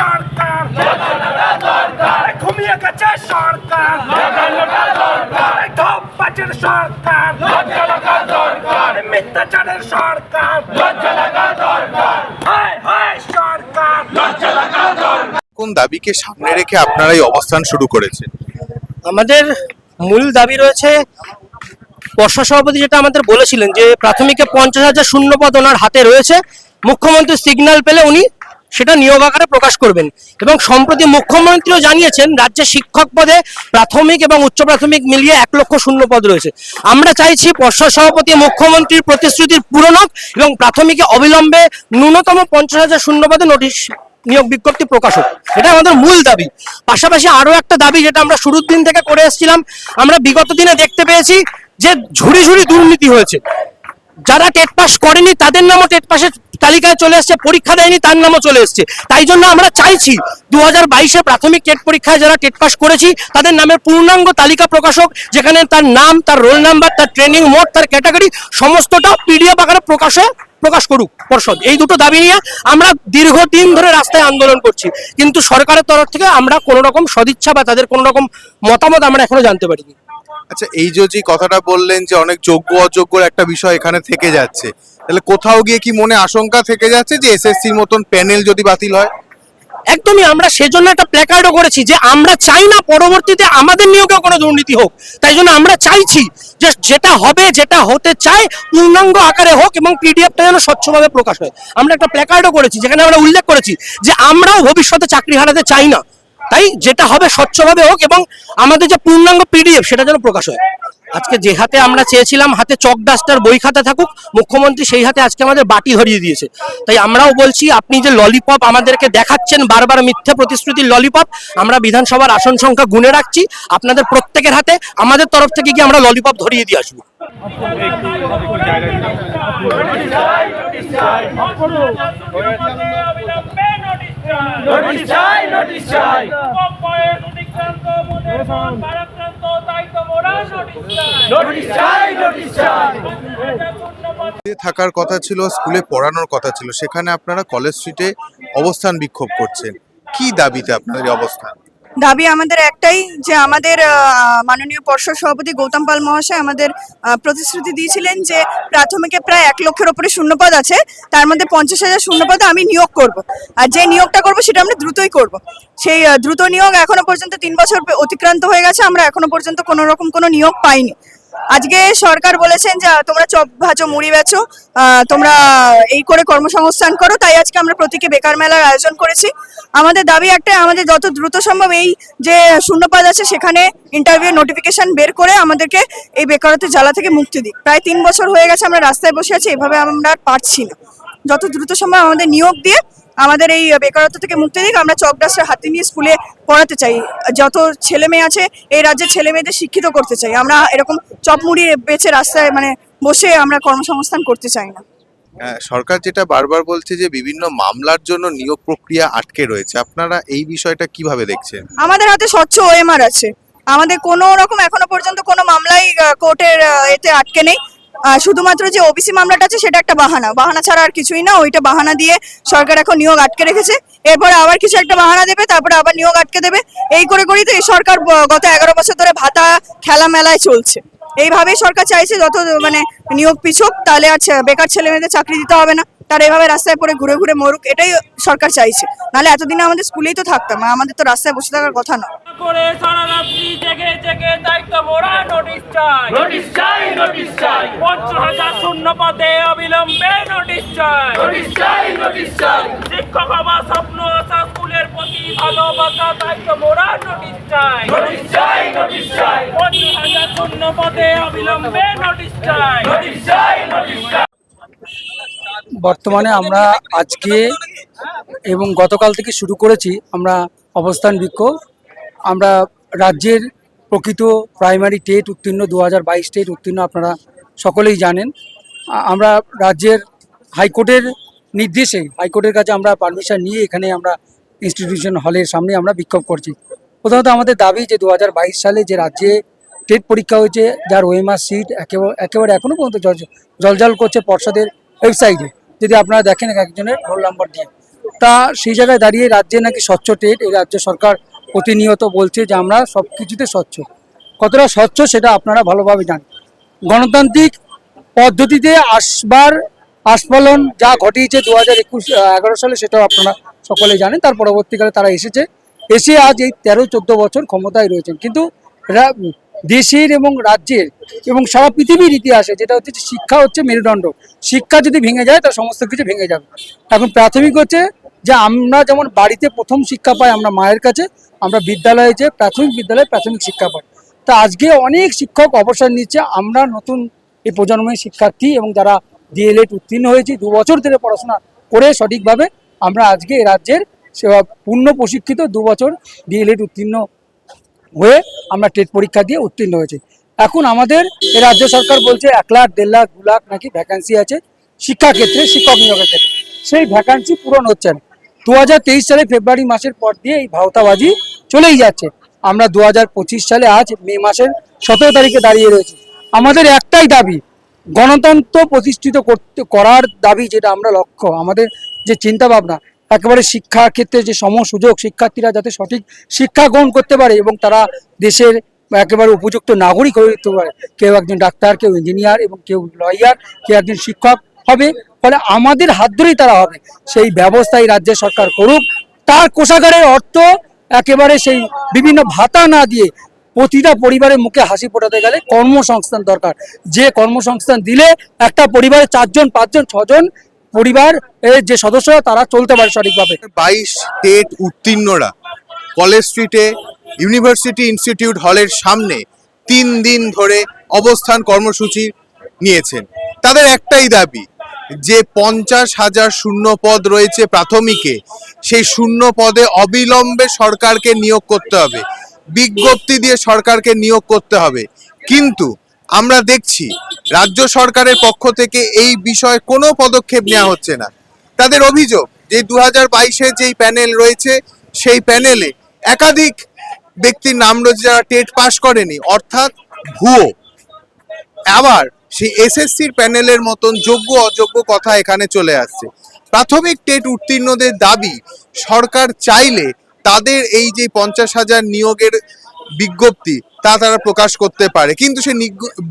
সরকার। ঘুমিয়ে গেছে সরকার। সরকার। মিথ্যাচারের সরকার। সরকার। কোন দাবিকে সামনে রেখে আপনারা এই অবস্থান শুরু করেছেন? আমাদের মূল দাবি রয়েছে পর্ষদ সভাপতি যেটা আমাদের বলেছিলেন যে প্রাথমিকে পঞ্চাশ হাজার শূন্যপদ ওনার হাতে রয়েছে। মুখ্যমন্ত্রী সিগন্যাল পেলে উনি সেটা নিয়োগ আকারে প্রকাশ করবেন। এবং সম্প্রতি মুখ্যমন্ত্রীও জানিয়েছেন রাজ্যে শিক্ষক পদে প্রাথমিক এবং উচ্চ প্রাথমিক মিলিয়ে এক লক্ষ শূন্য পদ রয়েছে। আমরা চাইছি পর্ষদ সভাপতি, মুখ্যমন্ত্রীর প্রতিশ্রুতির পূরণ হোক এবং প্রাথমিকে অবিলম্বে ন্যূনতম পঞ্চাশ হাজার শূন্য পদে নোটিশ নিয়োগ বিজ্ঞপ্তি প্রকাশ হোক। এটা আমাদের মূল দাবি। পাশাপাশি আরও একটা দাবি যেটা আমরা শুরুর দিন থেকে করে এসেছিলাম, আমরা বিগত দিনে দেখতে পেয়েছি যে ঝুড়ি ঝুড়ি দুর্নীতি হয়েছে। যারা টেট পাস করেনি, তাদের নামও টেট পাসের তালিকায় চলে এসেছে, পরীক্ষা দেয়নি, তার নামও চলে এসেছে। তাই জন্য আমরা চাইছি দু হাজার বাইশে প্রাথমিক টেট পরীক্ষায় যারা টেট পাস করেছি, তাদের নামের পূর্ণাঙ্গ তালিকা প্রকাশক, যেখানে তার নাম, তার রোল নাম্বার, তার ট্রেনিং মোড, তার ক্যাটাগরি, সমস্তটা পিডিএফ আকারে প্রকাশে, প্রকাশ করুক, পর্ষদ। এই দুটো দাবি নিয়ে আমরা দীর্ঘদিন ধরে রাস্তায় আন্দোলন করছি। কিন্তু সরকারের তরফ থেকে আমরা কোনো রকম সদিচ্ছা বা তাদের কোনো রকম মতামত আমরা এখনও জানতে পারিনি। আচ্ছা এই যে যে কথাটা বললেন যে অনেক যোগ্য অযোগ্যর একটা বিষয় এখানে থেকে যাচ্ছে, তাহলে কোথাও গিয়ে কি মনে আশঙ্কা থেকে যাচ্ছে যে এসএসসির মতন প্যানেল যদি বাতিল হয়? একদমই, আমরা সেজন্য একটা প্ল্যাকার্ডও করেছি যে আমরা চাই না পরবর্তীতে আমাদের নিয়োগেও কোনো দুর্নীতি হোক। তাই জন্য আমরা চাইছি যে যেটা হবে, যেটা হতে চায়, পূর্ণাঙ্গ আকারে হোক এবং পিডিএফটা যেন স্বচ্ছভাবে প্রকাশ হয়। আমরা একটা প্ল্যাকার্ডও করেছি, যেখানে আমরা উল্লেখ করেছি যে আমরাও ভবিষ্যতে চাকরি হারাতে চাই না। তাই যেটা হবে স্বচ্ছভাবে হোক এবং আমাদের যে পূর্ণাঙ্গ পিডিএফ সেটা যেন প্রকাশ হয়। আজকে যে হাতে আমরা চেয়েছিলাম, হাতে চক ডাস্টার বই খাতা থাকুক, মুখ্যমন্ত্রী সেই হাতে আজকে আমাদের বাটি ধরিয়ে দিয়েছে। তাই আমরাও বলছি, আপনি যে ললিপপ আমাদেরকে দেখাচ্ছেন, বারবার মিথ্যা প্রতিশ্রুতির ললিপপ, আমরা বিধানসভার আসন সংখ্যা গুনে রাখছি। আপনাদের প্রত্যেকের হাতে, আমাদের তরফ থেকে গিয়ে আমরা ললিপপ ধরিয়ে দিয়ে আসব। নোটিশ চাই নোটিশ চাই। নোটিশ চাই। নোটিশ চাই যে থাকার কথা ছিল স্কুলে পড়ানোর কথা ছিল সেখানে আপনারা কলেজ স্ট্রিটে অবস্থান বিক্ষোভ করছেন। কি দাবিতে আপনাদের অবস্থান দাবি আমাদের একটাই যে আমাদের মাননীয় পর্ষদ সভাপতি গৌতম পাল মহাশয় আমাদের প্রতিশ্রুতি দিয়েছিলেন যে প্রাথমিকে প্রায় এক লক্ষের ওপরে শূন্যপদ আছে, তার মধ্যে পঞ্চাশ হাজার শূন্যপদে আমি নিয়োগ করব। আর যে নিয়োগটা করব সেটা আমরা দ্রুতই করব। সেই দ্রুত নিয়োগ এখনও পর্যন্ত তিন বছর অতিক্রান্ত হয়ে গেছে, আমরা এখনও পর্যন্ত কোনো রকম কোনো নিয়োগ পাইনি। আজকে সরকার বলেছেন যে তোমরা চপ ভাজো, মুড়ি বেচো তোমরা এই করে কর্মসংস্থান করো। তাই আজকে আমরা প্রতীকে বেকার মেলার আয়োজন করেছি। আমাদের দাবি একটাই, আমাদের যত দ্রুত সম্ভব এই যে শূন্যপাদ আছে, সেখানে ইন্টারভিউ নোটিফিকেশন বের করে আমাদেরকে এই বেকারত্বের জ্বালা থেকে মুক্তি দিক। প্রায় তিন বছর হয়ে গেছে আমরা রাস্তায় বসে আছি, এভাবে আমরা পারছি না। যত দ্রুত সম্ভব আমাদের নিয়োগ দিয়ে আমাদের এই বেকারত্ব থেকে মুক্তি দিক আমরা চকডাস্টার হাতে নিয়ে স্কুলে পড়াতে চাই। যত ছেলে মেয়ে আছে এই রাজ্যের ছেলে মেয়েদের শিক্ষিত করতে চাই। আমরা এরকম চপমুড়ি বেচে রাস্তায় মানে বসে আমরা কর্মসংস্থান করতে চাই না। হ্যাঁ, সরকার যেটা বারবার বলছে যে বিভিন্ন মামলার জন্য নিয়োগ প্রক্রিয়া আটকে রয়েছে। আপনারা এই বিষয়টা কীভাবে দেখছেন? আমাদের হাতে স্বচ্ছ ওএমআর আছে। আমাদের কোনো রকম এখনও পর্যন্ত কোনো মামলাই কোর্টের এতে আটকে নেই। শুধুমাত্র যে ওবিসি মামলাটা আছে, সেটা একটা বাহানা। বাহানা ছাড়া আর কিছুই না, ওইটা বাহানা দিয়ে সরকার এখন নিয়োগ আটকে রেখেছে। এরপরে আবার কিছু একটা বাহানা দেবে, তারপরে আবার নিয়োগ আটকে দেবে। এই করে করেই তো এই সরকার গত এগারো বছর ধরে ভাতা খেলা মেলায় চলছে। এইভাবেই সরকার চাইছে যত মানে নিয়োগ পিছুক তাহলে আর বেকার ছেলে মেয়েদের চাকরি দিতে হবে না। তারা এভাবে রাস্তায় পরে ঘুরে ঘুরে মরুক এটাই সরকার চাইছে। নাহলে এতদিন আমাদের স্কুলেই তো থাকতাম আমাদের তো রাস্তায় বসে থাকার কথা না করে সারা রাত্রি জেগে জেগে দায়িত্ব মোরা নোটিশ চাই। নোটিশ চাই নোটিশ চাই। পঞ্চাশ হাজার শূন্য পদে অবিলম্বে নোটিশ চাই। নোটিশ চাই নোটিশ চাই। শিক্ষক হবার স্বপ্ন প্রতি ভালোবাসা দায়িত্ব মোরা নোটিশ চাই। নোটিশ চাই নোটিশ চাই। হাজার শূন্য পদে অবিলম্বে নোটিশ চাই। নোটিশ চাই নোটিশ চাই। বর্তমানে আমরা আজকে এবং গতকাল থেকে শুরু করেছি আমরা অবস্থান বিক্ষোভ আমরা রাজ্যের প্রকৃত প্রাইমারি টেট উত্তীর্ণ দু হাজার বাইশ টেট উত্তীর্ণ আপনারা সকলেই জানেন। আমরা রাজ্যের হাইকোর্টের নির্দেশে হাইকোর্টের কাছে আমরা পারমিশন নিয়ে এখানে আমরা ইনস্টিটিউশন হলের সামনে আমরা বিক্ষোভ করছি। প্রথমত আমাদের দাবি যে দু হাজার বাইশ সালে যে রাজ্যে টেট পরীক্ষা হয়েছে, যার ওএমআর সিট একেবারে একেবারে এখনও পর্যন্ত জল জলজল করছে পর্ষদের ওয়েবসাইটে যদি আপনারা দেখেন এক একজনের রোল নাম্বার দিয়ে। তা সেই জায়গায় দাঁড়িয়ে রাজ্যে নাকি স্বচ্ছ টেট, এই রাজ্য সরকার প্রতিনিয়ত বলছে যে আমরা সব কিছুতে স্বচ্ছ। কতটা স্বচ্ছ সেটা আপনারা ভালোভাবে জানেন। গণতান্ত্রিক পদ্ধতিতে আসবার আস্ফলন যা ঘটিয়েছে দু হাজার একুশ, এগারো সালে সেটাও আপনারা সকলে জানেন, তার পরবর্তীকালে তারা এসেছে। এসে আজ এই তেরো, চোদ্দ বছর ক্ষমতায় রয়েছেন। কিন্তু দেশের এবং রাজ্যের এবং সারা পৃথিবীর ইতিহাসে যেটা হচ্ছে শিক্ষা হচ্ছে মেরুদণ্ড। শিক্ষা যদি ভেঙে যায়, তার সমস্ত কিছু ভেঙে যাবে। এখন প্রাথমিক হচ্ছে যে আমরা যেমন বাড়িতে প্রথম শিক্ষা পাই আমরা মায়ের কাছে, আমরা বিদ্যালয়ে যে প্রাথমিক বিদ্যালয়ে প্রাথমিক শিক্ষা পাই। তা আজকে অনেক শিক্ষক অবসর নিচ্ছে। আমরা নতুন এই প্রজন্মের শিক্ষার্থী এবং যারা ডিএলএড উত্তীর্ণ হয়েছি, দু বছর ধরে পড়াশোনা করে সঠিকভাবে আমরা আজকে রাজ্যের সেবা পূর্ণ প্রশিক্ষিত দু বছর ডিএলএড উত্তীর্ণ হয়ে আমরা টেট পরীক্ষা দিয়ে উত্তীর্ণ হয়েছি। এখন আমাদের রাজ্য সরকার বলছে এক লাখ, দেড় লাখ, দু লাখ নাকি ভ্যাকান্সি আছে শিক্ষা ক্ষেত্রে শিক্ষক নিয়োগের ক্ষেত্রে। সেই ভ্যাকান্সি পূরণ হচ্ছে না। দু হাজার তেইশ সালে ফেব্রুয়ারি মাসের পর দিয়ে এই ভাওতাবাজি চলেই যাচ্ছে। আমরা দু হাজার পঁচিশ সালে আজ মে মাসের সতেরো তারিখে দাঁড়িয়ে রয়েছি। আমাদের একটাই দাবি, গণতন্ত্র প্রতিষ্ঠিত করতে, করার দাবি যেটা আমরা লক্ষ্য। আমাদের যে চিন্তা ভাবনা একেবারে শিক্ষা ক্ষেত্রে যে সম সুযোগ শিক্ষার্থীরা যাতে সঠিক শিক্ষা গ্রহণ করতে পারে এবং তারা দেশের একেবারে উপযুক্ত নাগরিক হয়ে উঠতে পারে। কেউ একজন ডাক্তার, কেউ ইঞ্জিনিয়ার এবং কেউ লয়ার, কেউ একজন শিক্ষক হবে, ফলে আমাদের হাত ধরেই তারা হবে। সেই ব্যবস্থাই রাজ্যের সরকার করুক। তার কোষাগারের অর্থ একেবারে সেই বিভিন্ন ভাতা না দিয়ে প্রতিটা পরিবারের মুখে হাসি ফোটাতে গেলে কর্মসংস্থান দরকার। যে কর্মসংস্থান দিলে একটা পরিবারে চারজন, পাঁচজন, ছজন পরিবার যে সদস্যরা তারা চলতে পারে সঠিকভাবে। বাইশ টেট উত্তীর্ণরা। কলেজ স্ট্রিটে, ইউনিভার্সিটি ইনস্টিটিউট হলের সামনে তিন দিন ধরে অবস্থান কর্মসূচি নিয়েছেন। তাদের একটাই দাবি, যে পঞ্চাশ হাজার শূন্য পদ রয়েছে প্রাথমিকে, সেই শূন্য পদে অবিলম্বে সরকারকে নিয়োগ করতে হবে। বিজ্ঞপ্তি দিয়ে সরকারকে নিয়োগ করতে হবে। কিন্তু আমরা দেখছি রাজ্য সরকারের পক্ষ থেকে এই বিষয়ে কোনো পদক্ষেপ নেওয়া হচ্ছে না। তাদের অভিযোগ যে দু হাজার বাইশে যেই প্যানেল রয়েছে, সেই প্যানেলে একাধিক ব্যক্তির নাম রয়েছে যারা টেট পাস করেনি, অর্থাৎ ভুয়ো। আবার সেই এসএসসির প্যানেলের মতন যোগ্য, অযোগ্য কথা এখানে চলে আসছে। প্রাথমিক টেট উত্তীর্ণদের দাবি, সরকার চাইলে তাদের এই যে পঞ্চাশ হাজার নিয়োগের বিজ্ঞপ্তি তা তারা প্রকাশ করতে পারে, কিন্তু সে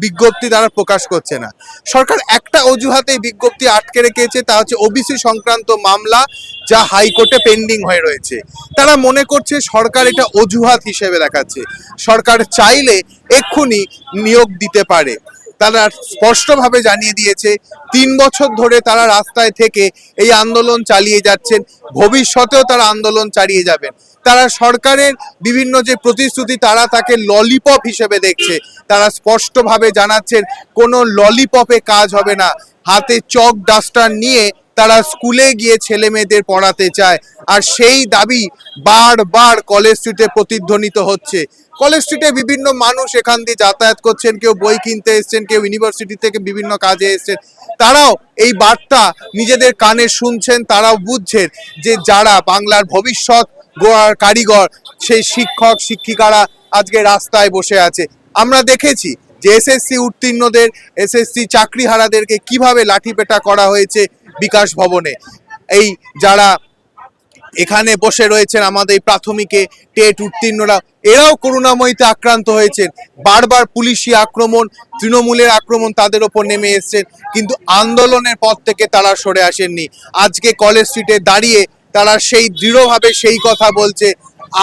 বিজ্ঞপ্তি তারা প্রকাশ করছে না। সরকার একটা অজুহাতে বিজ্ঞপ্তি আটকে রেখেছে, তা হচ্ছে ওবিসি সংক্রান্ত মামলা যা হাইকোর্টে পেন্ডিং হয়ে রয়েছে। তারা মনে করছে সরকার এটা অজুহাত হিসেবে দেখাচ্ছে। সরকার চাইলে এক্ষুনি নিয়োগ দিতে পারে। তারা স্পষ্টভাবে জানিয়ে দিয়েছে, তিন বছর ধরে তারা রাস্তায় থেকে এই আন্দোলন চালিয়ে যাচ্ছেন, ভবিষ্যতেও তারা আন্দোলন চালিয়ে যাবেন। তারা সরকারের বিভিন্ন যে প্রতিশ্রুতি, তারা তাকে ললিপপ হিসেবে দেখছে। তারা স্পষ্টভাবে জানাচ্ছেন, কোনো ললিপপে কাজ হবে না। হাতে চক ডাস্টার নিয়ে তারা স্কুলে গিয়ে ছেলে মেয়েদের পড়াতে চায়। আর সেই দাবি বারবার কলেজ স্ট্রিটে প্রতিধ্বনিত হচ্ছে। কলেজ স্ট্রিটে বিভিন্ন মানুষ এখান দিয়ে যাতায়াত করছেন, কেউ বই কিনতে এসছেন, কেউ ইউনিভার্সিটি থেকে বিভিন্ন কাজে এসছেন। তারাও এই বার্তা নিজেদের কানে শুনছেন, তারাও বুঝছেন যে যারা বাংলার ভবিষ্যৎ গোয়ার কারিগর, সেই শিক্ষক, শিক্ষিকারা আজকে রাস্তায় বসে আছে। আমরা দেখেছি যে এসএসসি উত্তীর্ণদের, এসএসসি চাকরিহারাদেরকে কীভাবে লাঠিপেটা করা হয়েছে বিকাশ ভবনে। এই যারা এখানে বসে রয়েছেন আমাদের প্রাথমিকে টেট উত্তীর্ণরা, এরাও করুণাময়ীতে আক্রান্ত হয়েছেন। বারবার পুলিশি আক্রমণ, তৃণমূলের আক্রমণ তাদের ওপর নেমে এসছেন কিন্তু আন্দোলনের পথ থেকে তারা সরে আসেননি। আজকে কলেজ স্ট্রিটে দাঁড়িয়ে তারা সেই দৃঢ়ভাবে সেই কথা বলছে,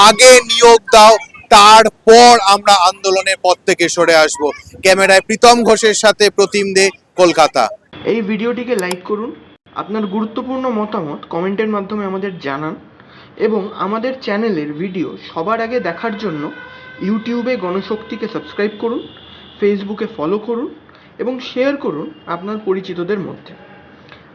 আগে নিয়োগ দাও, তারপর আমরা আন্দোলনের পথ থেকে সরে আসব। ক্যামেরায় প্রীতম ঘোষের সাথে প্রতিম দে, কলকাতা। এই ভিডিওটিকে লাইক করুন, আপনার গুরুত্বপূর্ণ মতামত কমেন্টের মাধ্যমে আমাদের জানান এবং আমাদের চ্যানেলের ভিডিও সবার আগে দেখার জন্য ইউটিউবে গণশক্তিকে সাবস্ক্রাইব করুন, ফেসবুকে ফলো করুন এবং শেয়ার করুন আপনার পরিচিতদের মধ্যে।